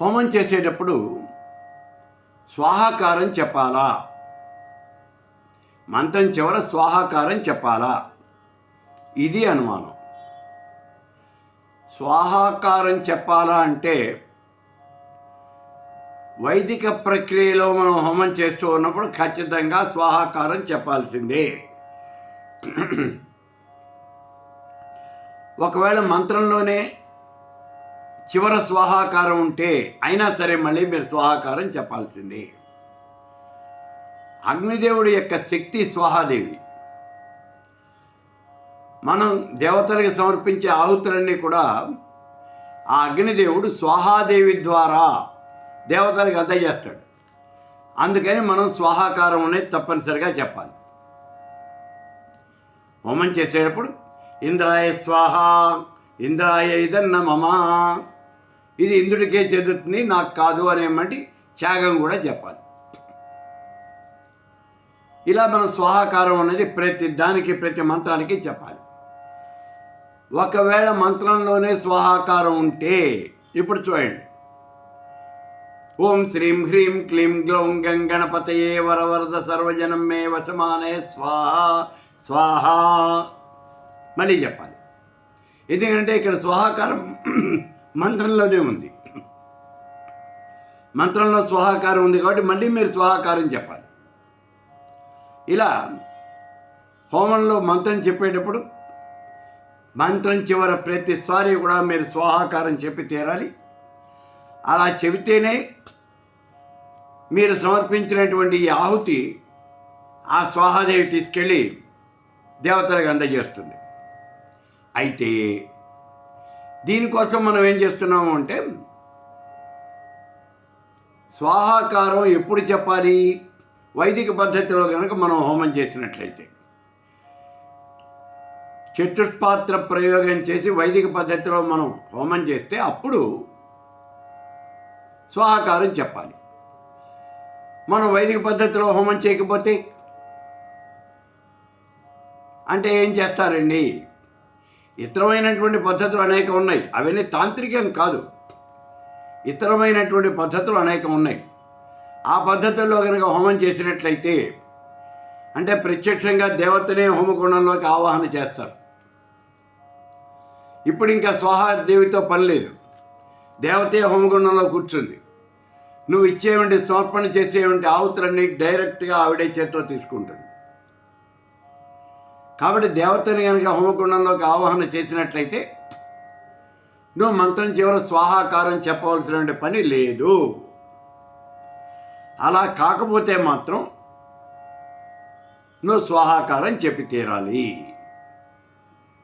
హోమం చేసేటప్పుడు స్వాహాకారం చెప్పాలా? మంత్రం చివర స్వాహాకారం చెప్పాలా? ఇది అనుమానం. స్వాహాకారం చెప్పాలా అంటే వైదిక ప్రక్రియలో మనం హోమం చేస్తూ ఉన్నప్పుడు ఖచ్చితంగా స్వాహాకారం చెప్పాల్సిందే. ఒకవేళ మంత్రంలోనే చివర స్వాహాకారం ఉంటే అయినా సరే మళ్ళీ మీరు స్వాహాకారం చెప్పాల్సిందే. అగ్నిదేవుడి యొక్క శక్తి స్వాహాదేవి. మనం దేవతలకు సమర్పించే ఆహుతులన్నీ కూడా ఆ అగ్నిదేవుడు స్వాహాదేవి ద్వారా దేవతలకు అందజేస్తాడు. అందుకని మనం స్వాహాకారం అనేది తప్పనిసరిగా చెప్పాలి. హోమం చేసేటప్పుడు ఇంద్రాయ స్వాహ ఇంద్రాయ ఇదన్న మమా ఇది ఇంద్రుడికే చెందుతుంది నాకు కాదు అనేమంటి త్యాగం కూడా చెప్పాలి. ఇలా మనం స్వాహాకారం అనేది ప్రతి దానికి ప్రతి మంత్రానికి చెప్పాలి. ఒకవేళ మంత్రంలోనే స్వాహాకారం ఉంటే ఇప్పుడు చూడండి. ఓం శ్రీం హ్రీం క్లీం గ్లౌం గంగణపతయే వరవరద సర్వజనం మే వసమానే స్వాహ స్వాహ. మళ్ళీ చెప్పాలి. ఎందుకంటే ఇక్కడ స్వాహాకారం మంత్రంలోనే ఉంది. మంత్రంలో స్వాహాకారం ఉంది కాబట్టి మళ్ళీ మీరు స్వాహాకారం చెప్పాలి. ఇలా హోమంలో మంత్రం చెప్పేటప్పుడు మంత్రం చివర ప్రతిసారి కూడా మీరు స్వాహాకారం చెప్పి తీరాలి. అలా చెబితేనే మీరు సమర్పించినటువంటి ఈ ఆహుతి ఆ స్వాహాదేవి తీసుకెళ్ళి దేవతలకు అందజేస్తుంది. అయితే దీనికోసం మనం ఏం చేస్తున్నాము అంటే స్వాహాకారం ఎప్పుడు చెప్పాలి? వైదిక పద్ధతిలో కనుక మనం హోమం చేసినట్లయితే. చతుష్పాత్ర ప్రయోగం చేసి వైదిక పద్ధతిలో మనం హోమం చేస్తే అప్పుడు స్వాహాకారం చెప్పాలి. మనం వైదిక పద్ధతిలో హోమం చేయకపోతే అంటే ఏం చేస్తారండి? ఇతరమైనటువంటి పద్ధతులు అనేక ఉన్నాయి. అవన్నీ తాంత్రికం కాదు. ఇతరమైనటువంటి పద్ధతులు అనేకం ఉన్నాయి. ఆ పద్ధతుల్లో కనుక హోమం చేసినట్లయితే అంటే ప్రత్యక్షంగా దేవతనే హోమకుండంలోకి ఆవాహన చేస్తారు. ఇప్పుడు ఇంకా దేవితో పని లేదు. దేవతే హోమగుండంలో కూర్చుంది. నువ్వు ఇచ్చేవంటి సమర్పణ చేసేవంటి ఆవుతులన్నీ డైరెక్ట్గా ఆవిడే చేతిలో తీసుకుంటుంది. కాబట్టి దేవతని కనుక హోమకుండంలోకి ఆవాహన చేసినట్లయితే నువ్వు మంత్రం చివర స్వాహాకారం చెప్పవలసినటువంటి పని లేదు. అలా కాకపోతే మాత్రం నువ్వు స్వాహాకారం చెప్పి తీరాలి.